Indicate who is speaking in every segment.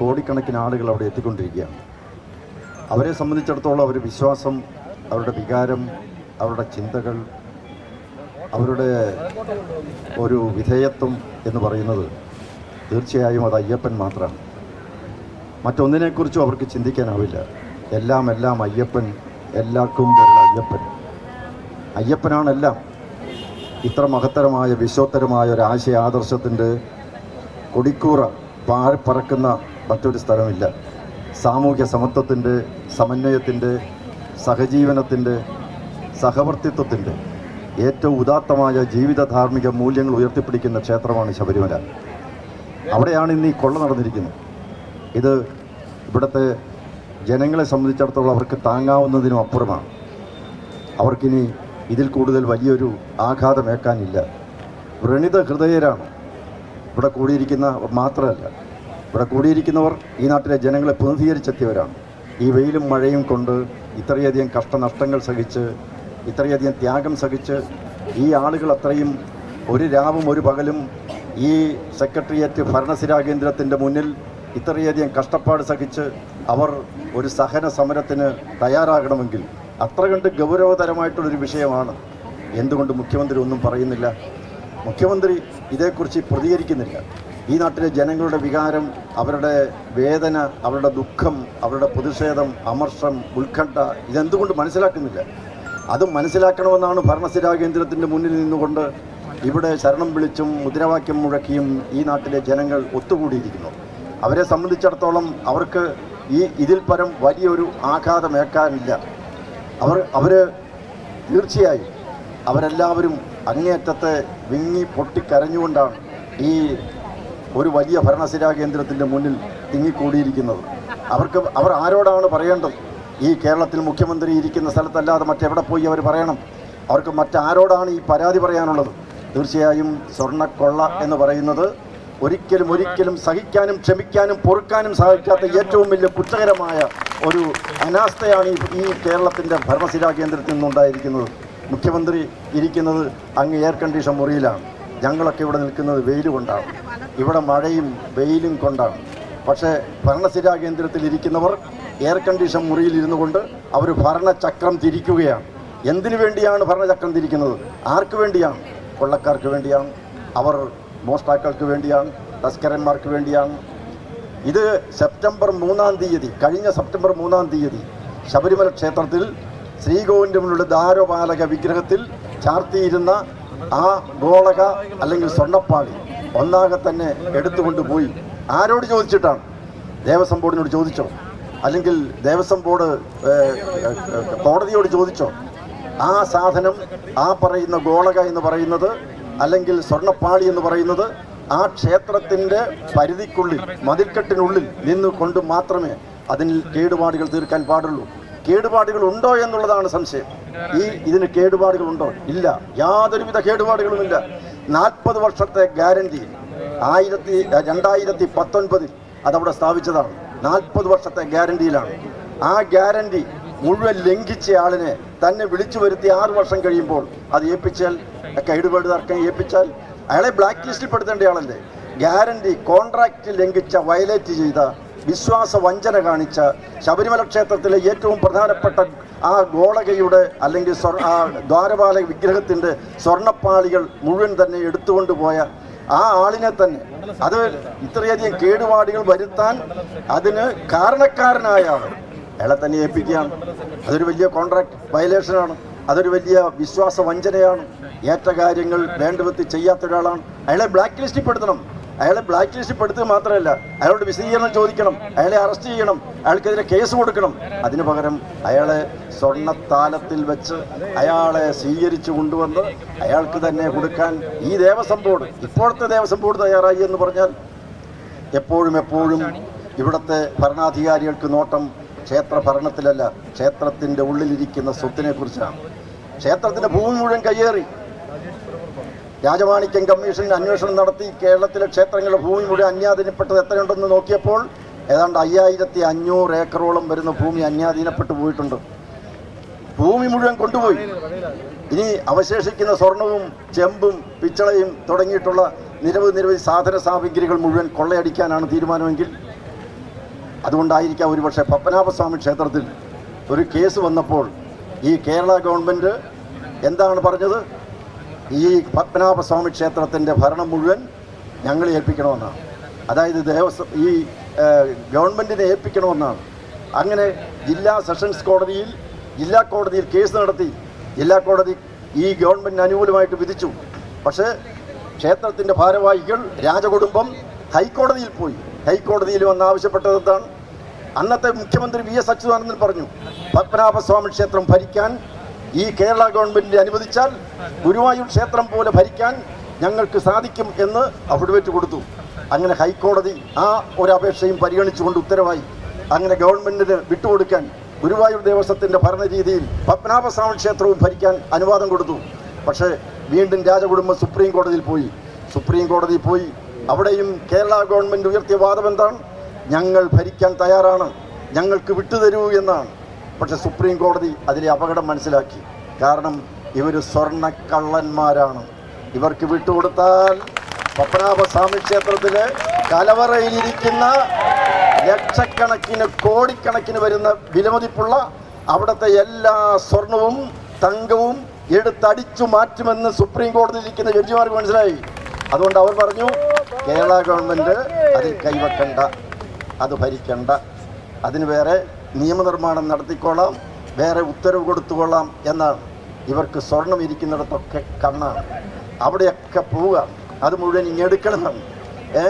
Speaker 1: കോടിക്കണക്കിന് ആളുകൾ അവിടെ എത്തിക്കൊണ്ടിരിക്കുകയാണ്. അവരെ സംബന്ധിച്ചിടത്തോളം അവർ വിശ്വാസം അവരുടെ വികാരം അവരുടെ ചിന്തകൾ അവരുടെ ഒരു വിധേയത്വം എന്ന് പറയുന്നത് തീർച്ചയായും അത് അയ്യപ്പൻ മാത്രമാണ്. മറ്റൊന്നിനെക്കുറിച്ചും അവർക്ക് ചിന്തിക്കാനാവില്ല. എല്ലാം എല്ലാം അയ്യപ്പൻ എല്ലാവർക്കും അയ്യപ്പൻ. അയ്യപ്പനാണെല്ലാം ഇത്ര മഹത്തരമായ വിശ്വോത്തരമായ ഒരു ആശയ ആദർശത്തിന്റെ കൊടിക്കൂറ പാറിപ്പറക്കുന്ന മറ്റൊരു സ്ഥലമില്ല. സാമൂഹ്യ സമത്വത്തിന്റെ സമന്വയത്തിന്റെ സഹജീവനത്തിന്റെ സഹവർത്തിത്വത്തിന്റെ ഏറ്റവും ഉദാത്തമായ ജീവിത ധാർമ്മിക മൂല്യങ്ങൾ ഉയർത്തിപ്പിടിക്കുന്ന ക്ഷേത്രമാണ് ശബരിമല. അവിടെയാണ് ഇന്ന് ഈ കൊള്ള നടന്നിരിക്കുന്നത്. ഇത് ഇവിടുത്തെ ജനങ്ങളെ സംബന്ധിച്ചിടത്തോളം അവർക്ക് താങ്ങാവുന്നതിനും അപ്പുറമാണ്. അവർക്കിനി ഇതിൽ കൂടുതൽ വലിയൊരു ആഘാതമേക്കാനില്ല വ്രണിത ഹൃദയരാണ്. ഇവിടെ കൂടിയിരിക്കുന്ന മാത്രമല്ല. ഇവിടെ കൂടിയിരിക്കുന്നവർ ഈ നാട്ടിലെ ജനങ്ങളെ പ്രതിനിധീകരിച്ചെത്തിയവരാണ്. ഈ വെയിലും മഴയും കൊണ്ട് ഇത്രയധികം കഷ്ടനഷ്ടങ്ങൾ സഹിച്ച് ഇത്രയധികം ത്യാഗം സഹിച്ച് ഈ ആളുകൾ അത്രയും ഒരു രാവും ഒരു പകലും ഈ സെക്രട്ടേറിയറ്റ് ഭരണസിരാ കേന്ദ്രത്തിന്റെ മുന്നിൽ ഇത്രയധികം കഷ്ടപ്പാട് സഹിച്ച് അവർ ഒരു സഹന സമരത്തിന് തയ്യാറാകണമെങ്കിൽ അത്ര കണ്ട് ഗൗരവതരമായിട്ടുള്ളൊരു വിഷയമാണ്. എന്തുകൊണ്ട് മുഖ്യമന്ത്രി ഒന്നും പറയുന്നില്ല? മുഖ്യമന്ത്രി ഇതേക്കുറിച്ച് പ്രതികരിക്കുന്നില്ല. ഈ നാട്ടിലെ ജനങ്ങളുടെ വികാരം അവരുടെ വേദന അവരുടെ ദുഃഖം അവരുടെ പ്രതിഷേധം അമർഷം ഉത്കണ്ഠ ഇതെന്തുകൊണ്ട് മനസ്സിലാക്കുന്നില്ല? അത് മനസ്സിലാക്കണമെന്നാണ് ഭരണസ്ഥിരാ കേന്ദ്രത്തിന്റെ മുന്നിൽ നിന്നുകൊണ്ട് ഇവിടെ ശരണം വിളിച്ചും മുദ്രാവാക്യം മുഴക്കിയും ഈ നാട്ടിലെ ജനങ്ങൾ ഒത്തുകൂടിയിരിക്കുന്നു. അവരെ സംബന്ധിച്ചിടത്തോളം അവർക്ക് ഈ ഇതിൽ പരം വലിയൊരു ആഘാതമേക്കാനില്ല അവർ അവർ തീർച്ചയായും അവരെല്ലാവരും അങ്ങേയറ്റത്തെ വിങ്ങി പൊട്ടിക്കരഞ്ഞുകൊണ്ടാണ് ഈ ഒരു വലിയ ഭരണസിരാ കേന്ദ്രത്തിന്റെ മുന്നിൽ തിങ്ങിക്കൂടിയിരിക്കുന്നത്. അവർക്ക് അവർ ആരോടാണ് പറയേണ്ടത്? ഈ കേരളത്തിൽ മുഖ്യമന്ത്രി ഇരിക്കുന്ന സ്ഥലത്തല്ലാതെ മറ്റെവിടെ പോയി അവർ പറയണം? അവർക്ക് മറ്റാരോടാണ് ഈ പരാതി പറയാനുള്ളത്? തീർച്ചയായും സ്വർണക്കൊള്ള എന്ന് പറയുന്നത് ഒരിക്കലും ഒരിക്കലും സഹിക്കാനും ക്ഷമിക്കാനും പൊറുക്കാനും സാധിക്കാത്ത ഏറ്റവും വലിയ കുറ്റകരമായ ഒരു അനാസ്ഥയാണ് ഈ കേരളത്തിന്റെ ഭരണസിരാ കേന്ദ്രത്തിൽ നിന്നുണ്ടായിരിക്കുന്നത്. മുഖ്യമന്ത്രി ഇരിക്കുന്നത് അങ്ങ് എയർ കണ്ടീഷൻ മുറിയിലാണ്. ഞങ്ങളൊക്കെ ഇവിടെ നിൽക്കുന്നത് വെയിൽ കൊണ്ടാണ്. ഇവിടെ മഴയും വെയിലും കൊണ്ടാണ്. പക്ഷേ ഭരണസിരാ കേന്ദ്രത്തിൽ ഇരിക്കുന്നവർ എയർ കണ്ടീഷൻ മുറിയിൽ ഇരുന്നു കൊണ്ട് അവർ ഭരണചക്രം തിരിക്കുകയാണ്. എന്തിനു വേണ്ടിയാണ് ഭരണചക്രം തിരിക്കുന്നത്? ആർക്ക് വേണ്ടിയാണ്? കൊള്ളക്കാർക്ക് വേണ്ടിയാണ്. അവർ മോഷ്ടാക്കൾക്ക് വേണ്ടിയാണ്. തസ്കരന്മാർക്ക് വേണ്ടിയാണ്. ഇത് സെപ്റ്റംബർ മൂന്നാം തീയതി കഴിഞ്ഞ സെപ്റ്റംബർ മൂന്നാം തീയതി ശബരിമല ക്ഷേത്രത്തിൽ ശ്രീകോവിന്ദമുള്ള ദാരപാലക വിഗ്രഹത്തിൽ ചാർത്തിയിരുന്ന ആ ഗോളക അല്ലെങ്കിൽ സ്വർണപ്പാളി ഒന്നാകെ തന്നെ എടുത്തുകൊണ്ട് പോയി. ആരോട് ചോദിച്ചിട്ടാണ്? ദേവസ്വം ബോർഡിനോട് ചോദിച്ചോ? അല്ലെങ്കിൽ ദേവസ്വം ബോർഡ് കോടതിയോട് ചോദിച്ചോ? ആ സാധനം ആ പറയുന്ന ഗോളക എന്ന് പറയുന്നത് അല്ലെങ്കിൽ സ്വർണപ്പാളി എന്ന് പറയുന്നത് ആ ക്ഷേത്രത്തിന്റെ പരിധിക്കുള്ളിൽ മതിൽക്കെട്ടിനുള്ളിൽ നിന്ന് കൊണ്ട് മാത്രമേ അതിൽ കേടുപാടുകൾ തീർക്കാൻ പാടുള്ളൂ. കേടുപാടുകൾ ഉണ്ടോ എന്നുള്ളതാണ് സംശയം. ഈ ഇതിന് കേടുപാടുകൾ ഉണ്ടോ? ഇല്ല. യാതൊരുവിധ കേടുപാടുകളുമില്ല. നാൽപ്പത് വർഷത്തെ ഗ്യാരണ്ടി ആയിരത്തി രണ്ടായിരത്തി പത്തൊൻപതിൽ അതവിടെ സ്ഥാപിച്ചതാണ്. നാൽപ്പത് വർഷത്തെ ഗ്യാരണ്ടിയിലാണ് ആ ഗ്യാരണ്ടി മുഴുവൻ ലംഘിച്ച ആളിനെ തന്നെ വിളിച്ചു വരുത്തി ആറ് വർഷം കഴിയുമ്പോൾ അത് ഏൽപ്പിച്ചാൽ കേടുപാട് തർക്കം ഏൽപ്പിച്ചാൽ അയാളെ ബ്ലാക്ക് ലിസ്റ്റിൽ പെടുത്തേണ്ട ആളല്ലേ? ഗ്യാരണ്ടി കോൺട്രാക്റ്റ് ലംഘിച്ച വയലേറ്റ് ചെയ്ത വിശ്വാസ വഞ്ചന കാണിച്ച ശബരിമല ക്ഷേത്രത്തിലെ ഏറ്റവും പ്രധാനപ്പെട്ട ആ ഗോളകയുടെ അല്ലെങ്കിൽ ആ ദ്വാരപാല വിഗ്രഹത്തിന്റെ സ്വർണപ്പാളികൾ മുഴുവൻ തന്നെ എടുത്തുകൊണ്ടുപോയ ആ ആളിനെ തന്നെ. അത് ഇത്രയധികം കേടുപാടുകൾ വരുത്താൻ അതിന് കാരണക്കാരനായ അയാളെ തന്നെ ഏൽപ്പിക്കുകയാണ്. അതൊരു വലിയ കോൺട്രാക്ട് വയലേഷനാണ് അതൊരു വലിയ വിശ്വാസ വഞ്ചനയാണ് ഏറ്റ കാര്യങ്ങൾ വേണ്ടവിധത്തിൽ ചെയ്യാത്ത ഒരാളാണ്. അയാളെ ബ്ലാക്ക് ലിസ്റ്റിൽ പെടുത്തണം അയാളെ ബ്ലാക്ക് ലിസ്റ്റിൽ പെടുത്തുക മാത്രമല്ല അയാളോട് വിശദീകരണം ചോദിക്കണം അയാളെ അറസ്റ്റ് ചെയ്യണം അയാൾക്കെതിരെ കേസ് കൊടുക്കണം. അതിനു പകരം അയാളെ സ്വർണത്താലത്തിൽ വെച്ച് അയാളെ സ്വീകരിച്ചു കൊണ്ടുവന്ന് അയാൾക്ക് തന്നെ കൊടുക്കാൻ ഈ ദേവസ്വം ബോർഡ് ഇപ്പോഴത്തെ ദേവസ്വം ബോർഡ് തയ്യാറായി എന്ന് പറഞ്ഞാൽ എപ്പോഴും എപ്പോഴും ഇവിടുത്തെ ഭരണാധികാരികൾക്ക് നോട്ടം ക്ഷേത്ര ഭരണത്തിലല്ല ക്ഷേത്രത്തിന്റെ ഉള്ളിലിരിക്കുന്ന സ്വത്തിനെ കുറിച്ചാണ് ക്ഷേത്രത്തിന്റെ ഭൂമി മുഴുവൻ കയ്യേറി. രാജമാണിക്യം കമ്മീഷൻ അന്വേഷണം നടത്തി കേരളത്തിലെ ക്ഷേത്രങ്ങളുടെ ഭൂമി മുഴുവൻ അന്യാധീനപ്പെട്ടത് എത്രയുണ്ടെന്ന് നോക്കിയപ്പോൾ ഏതാണ്ട് അയ്യായിരത്തി അഞ്ഞൂറ് ഏക്കറോളം വരുന്ന ഭൂമി അന്യാധീനപ്പെട്ടു പോയിട്ടുണ്ട്. ഭൂമി മുഴുവൻ കൊണ്ടുപോയി. ഇനി അവശേഷിക്കുന്ന സ്വർണവും ചെമ്പും പിച്ചളയും തുടങ്ങിയിട്ടുള്ള നിരവധി നിരവധി സാധന സാമഗ്രികൾ മുഴുവൻ കൊള്ളയടിക്കാനാണ് തീരുമാനമെങ്കിൽ അതുകൊണ്ടായിരിക്കാം ഒരുപക്ഷെ പത്മനാഭസ്വാമി ക്ഷേത്രത്തിൽ ഒരു കേസ് വന്നപ്പോൾ ഈ കേരള ഗവൺമെന്റ് എന്താണ് പറഞ്ഞത്? ഈ പത്മനാഭസ്വാമി ക്ഷേത്രത്തിന്റെ ഭരണം മുഴുവൻ ഞങ്ങൾ ഏൽപ്പിക്കണമെന്നാണ്. അതായത് ദേവസ്വം ഈ ഗവൺമെന്റിനെ ഏൽപ്പിക്കണമെന്നാണ്. അങ്ങനെ ജില്ലാ സെഷൻസ് കോടതിയിൽ ജില്ലാ കോടതിയിൽ കേസ് നടത്തി ജില്ലാ കോടതി ഈ ഗവൺമെന്റിന് അനുകൂലമായിട്ട് വിധിച്ചു. പക്ഷേ ക്ഷേത്രത്തിന്റെ ഭാരവാഹികൾ രാജകുടുംബം ഹൈക്കോടതിയിൽ പോയി. ഹൈക്കോടതിയിൽ വന്ന് ആവശ്യപ്പെട്ടതാണ് അന്നത്തെ മുഖ്യമന്ത്രി വി എസ് അച്യുതാനന്ദൻ പറഞ്ഞു പത്മനാഭസ്വാമി ക്ഷേത്രം ഭരിക്കാൻ ഈ കേരള ഗവൺമെന്റ് അനുവദിച്ചാൽ ഗുരുവായൂർ ക്ഷേത്രം പോലെ ഭരിക്കാൻ ഞങ്ങൾക്ക് സാധിക്കും എന്ന് അഫിഡവിറ്റ് കൊടുത്തു. അങ്ങനെ ഹൈക്കോടതി ആ ഒരു അപേക്ഷയും പരിഗണിച്ചുകൊണ്ട് ഉത്തരവായി. അങ്ങനെ ഗവൺമെന്റിന് വിട്ടുകൊടുക്കാൻ ഗുരുവായൂർ ദേവസ്വത്തിന്റെ ഭരണരീതിയിൽ പത്മനാഭസ്വാമി ക്ഷേത്രവും ഭരിക്കാൻ അനുവാദം കൊടുത്തു. പക്ഷേ വീണ്ടും രാജകുടുംബം സുപ്രീം കോടതിയിൽ പോയി. സുപ്രീം കോടതിയിൽ പോയി. അവിടെയും കേരള ഗവൺമെന്റ് ഉയർത്തിയ വാദം എന്താണ്? ഞങ്ങൾ ഭരിക്കാൻ തയ്യാറാണ്. ഞങ്ങൾക്ക് വിട്ടുതരൂ എന്നാണ്. പക്ഷെ സുപ്രീം കോടതി അതിലെ അപകടം മനസ്സിലാക്കി. കാരണം ഇവർ സ്വർണക്കള്ളന്മാരാണ്. ഇവർക്ക് വിട്ടുകൊടുത്താൽ പത്മനാഭസ്വാമി ക്ഷേത്രത്തിലെ കലവറയിലിരിക്കുന്ന ലക്ഷക്കണക്കിന് കോടിക്കണക്കിന് വരുന്ന വിലമതിപ്പുള്ള അവിടുത്തെ എല്ലാ സ്വർണവും തങ്കവും എടുത്തടിച്ചു മാറ്റുമെന്ന് സുപ്രീം കോടതിയിൽ ഇരിക്കുന്ന ജഡ്ജിമാർക്ക് മനസ്സിലായി. അതുകൊണ്ട് അവർ പറഞ്ഞു കേരള ഗവൺമെന്റ് അതിൽ കൈവെക്കണ്ട അത് ഭരിക്കണ്ട. അതിന് വേറെ നിയമനിർമ്മാണം നടത്തിക്കൊള്ളാം വേറെ ഉത്തരവ് കൊടുത്തുകൊള്ളാം എന്നാണ്. ഇവർക്ക് സ്വർണം ഇരിക്കുന്നിടത്തൊക്കെ കണ്ണാണ്. അവിടെയൊക്കെ പോവുക. അത് മുഴുവൻ ഇങ്ങെടുക്കണമെന്നാണ് ഏ?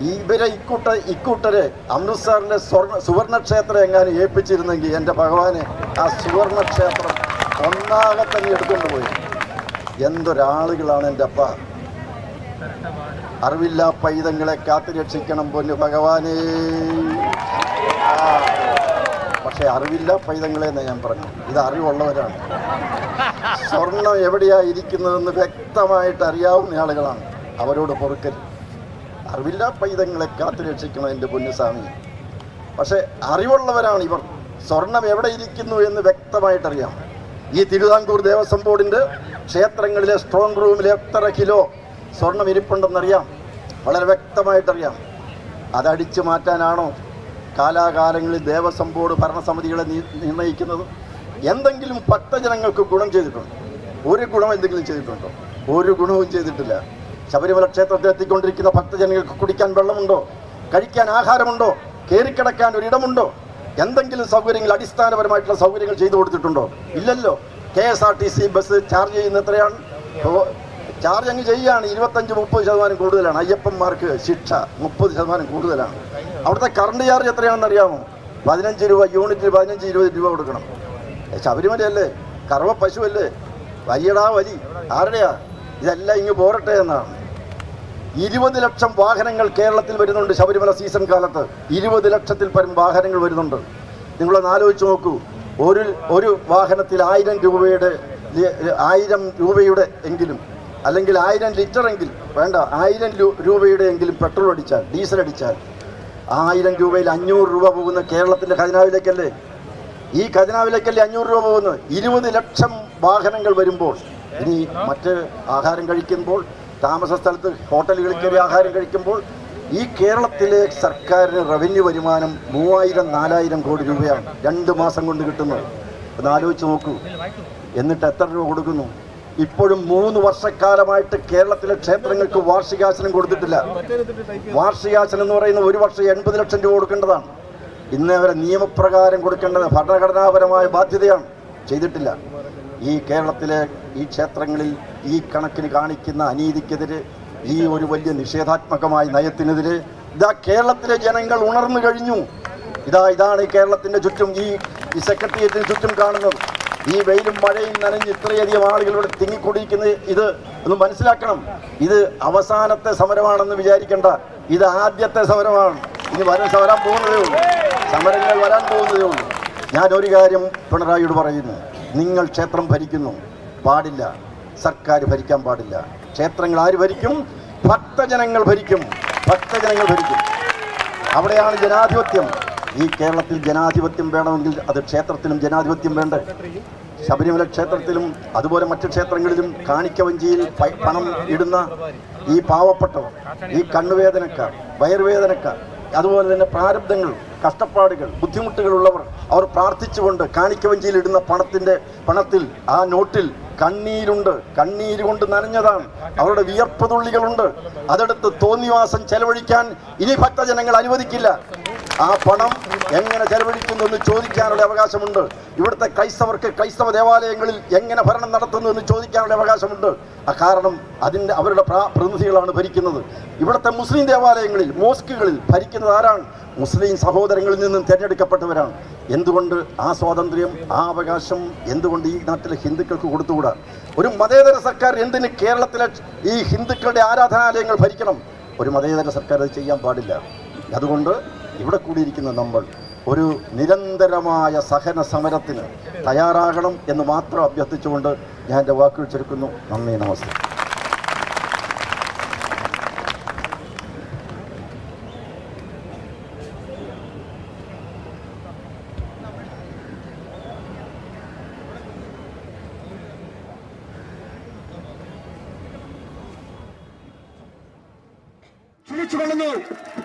Speaker 1: ഇവരെ ഇക്കൂട്ട ഇക്കൂട്ടരെ അമൃത്സറിന്റെ സ്വർണ സുവർണക്ഷേത്രം എങ്ങാനും ഏൽപ്പിച്ചിരുന്നെങ്കിൽ എന്റെ ഭഗവാനെ ആ സുവർണക്ഷേത്രം ഒന്നാകെ തന്നെ എടുത്തുകൊണ്ട് പോയി. എന്തൊരാളുകളാണ് എന്റെ അപ്പ. അറിവില്ലാ പൈതങ്ങളെ കാത്തു രക്ഷിക്കണം പൊന്നു ഭഗവാനേ. പക്ഷേ അറിവില്ല പൈതങ്ങളെ എന്ന് ഞാൻ പറഞ്ഞു. ഇത് അറിവുള്ളവരാണ്. സ്വർണം എവിടെയാ ഇരിക്കുന്നതെന്ന് വ്യക്തമായിട്ട് അറിയാവുന്ന ആളുകളാണ്. അവരോട് പൊറുക്കരുത്. അറിവില്ല പൈതങ്ങളെ കാത്തു രക്ഷിക്കണം എന്റെ പൊന്നുസ്വാമി. പക്ഷേ അറിവുള്ളവരാണ് ഇവർ. സ്വർണം എവിടെ ഇരിക്കുന്നു എന്ന് വ്യക്തമായിട്ടറിയാം. ഈ തിരുവിതാംകൂർ ദേവസ്വം ബോർഡിന്റെ ക്ഷേത്രങ്ങളിലെ സ്ട്രോങ് റൂമിൽ എത്ര കിലോ സ്വർണം ഇരിപ്പുണ്ടെന്നറിയാം. വളരെ വ്യക്തമായിട്ടറിയാം. അതടിച്ചു മാറ്റാനാണോ കാലാകാലങ്ങളിൽ ദേവസ്വം ബോർഡ് ഭരണസമിതികളെ നിർണയിക്കുന്നത് എന്തെങ്കിലും ഭക്തജനങ്ങൾക്ക് ഗുണം ചെയ്തിട്ടുണ്ടോ? ഒരു ഗുണം എന്തെങ്കിലും ചെയ്തിട്ടുണ്ടോ? ഒരു ഗുണവും ചെയ്തിട്ടില്ല. ശബരിമല ക്ഷേത്രത്തിൽ എത്തിക്കൊണ്ടിരിക്കുന്ന ഭക്തജനങ്ങൾക്ക് കുടിക്കാൻ വെള്ളമുണ്ടോ? കഴിക്കാൻ ആഹാരമുണ്ടോ? കയറിക്കിടക്കാൻ ഒരിടമുണ്ടോ? എന്തെങ്കിലും സൗകര്യങ്ങൾ അടിസ്ഥാനപരമായിട്ടുള്ള സൗകര്യങ്ങൾ ചെയ്തു കൊടുത്തിട്ടുണ്ടോ? ഇല്ലല്ലോ. K S R T C bus charge ചെയ്യുന്ന എത്രയാണ്? ചാർജ് അങ്ങ് ചെയ്യുകയാണ്. ഇരുപത്തഞ്ച് മുപ്പത് ശതമാനം കൂടുതലാണ്. അയ്യപ്പന്മാർക്ക് ശിക്ഷ മുപ്പത് ശതമാനം കൂടുതലാണ്. അവിടുത്തെ കറണ്ട് ചാർജ് എത്രയാണെന്ന് അറിയാമോ? പതിനഞ്ച് രൂപ യൂണിറ്റിന് പതിനഞ്ച് ഇരുപത് രൂപ കൊടുക്കണം. ശബരിമലയല്ലേ? കറവ പശുവല്ലേ? വലിയടാ വലി. ആരുടെയാ? ഇതെല്ലാം ഇങ്ങ് പോരട്ടെ എന്നാണ്. ഇരുപത് ലക്ഷം വാഹനങ്ങൾ കേരളത്തിൽ വരുന്നുണ്ട് ശബരിമല സീസൺ കാലത്ത്. ഇരുപത് ലക്ഷത്തിൽ പരം വാഹനങ്ങൾ വരുന്നുണ്ട്. നിങ്ങളൊന്ന് ആലോചിച്ച് നോക്കൂ. ഒരു ഒരു വാഹനത്തിൽ ആയിരം രൂപയുടെ ആയിരം രൂപയുടെ എങ്കിലും അല്ലെങ്കിൽ ആയിരം ലിറ്റർ എങ്കിൽ വേണ്ട ആയിരം രൂപയുടെ എങ്കിലും പെട്രോൾ അടിച്ചാൽ ഡീസൽ അടിച്ചാൽ ആയിരം രൂപയിൽ അഞ്ഞൂറ് രൂപ പോകുന്ന കേരളത്തിന്റെ ഖജനാവിലേക്കല്ലേ? ഈ ഖജനാവിലേക്കല്ലേ അഞ്ഞൂറ് രൂപ പോകുന്നത്? ഇരുപത് ലക്ഷം വാഹനങ്ങൾ വരുമ്പോൾ ഇനി മറ്റ് ആഹാരം കഴിക്കുമ്പോൾ താമസ സ്ഥലത്ത് ഹോട്ടലുകളിൽ കയറി ആഹാരം കഴിക്കുമ്പോൾ ഈ കേരളത്തിലെ സർക്കാരിന് റവന്യൂ വരുമാനം മൂവായിരം നാലായിരം കോടി രൂപയാണ് രണ്ട് മാസം കൊണ്ട് കിട്ടുന്നത്. ഒന്ന് ആലോചിച്ച് നോക്കൂ. എന്നിട്ട് എത്ര രൂപ കൊടുക്കുന്നു? ഇപ്പോഴും മൂന്ന് വർഷക്കാലമായിട്ട് കേരളത്തിലെ ക്ഷേത്രങ്ങൾക്ക് വാർഷികാശനം കൊടുത്തിട്ടില്ല. വാർഷികാശനം എന്ന് പറയുന്ന ഒരു വർഷം എൺപത് ലക്ഷം രൂപ കൊടുക്കേണ്ടതാണ്. ഇന്ന് അവരെ നിയമപ്രകാരം കൊടുക്കേണ്ടത് ഭരണഘടനാപരമായ ബാധ്യതയാണ്. ചെയ്തിട്ടില്ല. ഈ കേരളത്തിലെ ഈ ക്ഷേത്രങ്ങളിൽ ഈ കണക്കിന് കാണിക്കുന്ന അനീതിക്കെതിരെ ഈ ഒരു വലിയ നിഷേധാത്മകമായ നയത്തിനെതിരെ ഇതാ കേരളത്തിലെ ജനങ്ങൾ ഉണർന്നു കഴിഞ്ഞു. ഇതാ ഇതാണ് ഈ കേരളത്തിന്റെ ചുറ്റും ഈ സെക്രട്ടേറിയറ്റിന് ചുറ്റും കാണുന്നത്. ഈ വെയിലും മഴയും നനഞ്ഞ് ഇത്രയധികം ആളുകൾ ഇവിടെ തിങ്ങിക്കൊടിയിരിക്കുന്നത് ഇത് ഒന്ന് മനസ്സിലാക്കണം. ഇത് അവസാനത്തെ സമരമാണെന്ന് വിചാരിക്കേണ്ട. ഇത് ആദ്യത്തെ സമരമാണ്. ഇനി വരാൻ സമരം പോകുന്നതേ ഉള്ളൂ. സമരങ്ങൾ വരാൻ പോകുന്നതേ ഉള്ളൂ. ഞാൻ ഒരു കാര്യം പിണറായിയോട് പറയുന്നു. നിങ്ങൾ ക്ഷേത്രം ഭരിക്കുന്നു. പാടില്ല. സർക്കാർ ഭരിക്കാൻ പാടില്ല. ക്ഷേത്രങ്ങൾ ആര് ഭരിക്കും? ഭക്തജനങ്ങൾ ഭരിക്കും. ഭക്തജനങ്ങൾ ഭരിക്കും. അവിടെയാണ് ജനാധിപത്യം. ഈ കേരളത്തിൽ ജനാധിപത്യം വേണമെങ്കിൽ അത് ക്ഷേത്രത്തിലും ജനാധിപത്യം വേണ്ടേ. ശബരിമല ക്ഷേത്രത്തിലും അതുപോലെ മറ്റു ക്ഷേത്രങ്ങളിലും കാണിക്കവഞ്ചിയിൽ പണം ഇടുന്ന ഈ പാവപ്പെട്ടവർ ഈ കണ്ണുവേദനക്കാർ വയറുവേദനക്കാർ അതുപോലെ തന്നെ പ്രാരബ്ധങ്ങൾ കഷ്ടപ്പാടുകൾ ബുദ്ധിമുട്ടുകളുള്ളവർ അവർ പ്രാർത്ഥിച്ചുകൊണ്ട് കാണിക്കവഞ്ചിയിൽ ഇടുന്ന പണത്തിന്റെ പണത്തിൽ ആ നോട്ടിൽ കണ്ണീരുണ്ട്. കണ്ണീര് കൊണ്ട് നനഞ്ഞതാണ്. അവരുടെ വിയർപ്പ് തുള്ളികളുണ്ട് അതെടുത്ത് തോന്നിവാസം ചെലവഴിക്കാൻ ഇനി ഭക്തജനങ്ങൾ അനുവദിക്കില്ല. ആ പണം എങ്ങനെ ചെലവഴിക്കുന്നു എന്ന് ചോദിക്കാനുള്ള അവകാശമുണ്ട്. ഇവിടുത്തെ ക്രൈസ്തവർക്ക് ക്രൈസ്തവ ദേവാലയങ്ങളിൽ എങ്ങനെ ഭരണം നടത്തുന്നു എന്ന് ചോദിക്കാനുള്ള അവകാശമുണ്ട്. ആ കാരണം അതിന്റെ അവരുടെ പ്രാ- പ്രതിനിധികളാണ് ഭരിക്കുന്നത്. ഇവിടുത്തെ മുസ്ലിം ദേവാലയങ്ങളിൽ മോസ്കുകളിൽ ഭരിക്കുന്നത് ആരാണ്? മുസ്ലിം സഹോദരങ്ങളിൽ നിന്നും തിരഞ്ഞെടുക്കപ്പെട്ടവരാണ്. എന്തുകൊണ്ട് ആ സ്വാതന്ത്ര്യം ആ അവകാശം എന്തുകൊണ്ട് ഈ നാട്ടിലെ ഹിന്ദുക്കൾക്ക് കൊടുത്തുകൂടാ? ഒരു മതേതര സർക്കാർ എന്തിന് കേരളത്തിലെ ഈ ഹിന്ദുക്കളുടെ ആരാധനാലയങ്ങൾ ഭരിക്കണം? ഒരു മതേതര സർക്കാർ അത് ചെയ്യാൻ പാടില്ല. അതുകൊണ്ട് ഇവിടെ കൂടിയിരിക്കുന്ന നമ്മൾ ഒരു നിരന്തരമായ സഹന സമരത്തിന് തയ്യാറാകണം എന്ന് മാത്രം അഭ്യർത്ഥിച്ചുകൊണ്ട് ഞാൻ എന്റെ വാക്കുകൾ ചുരുക്കുന്നു. നന്ദി നമസ്കാരം
Speaker 2: ക്ഷണിച്ചുകൊള്ളുന്നു ജയ്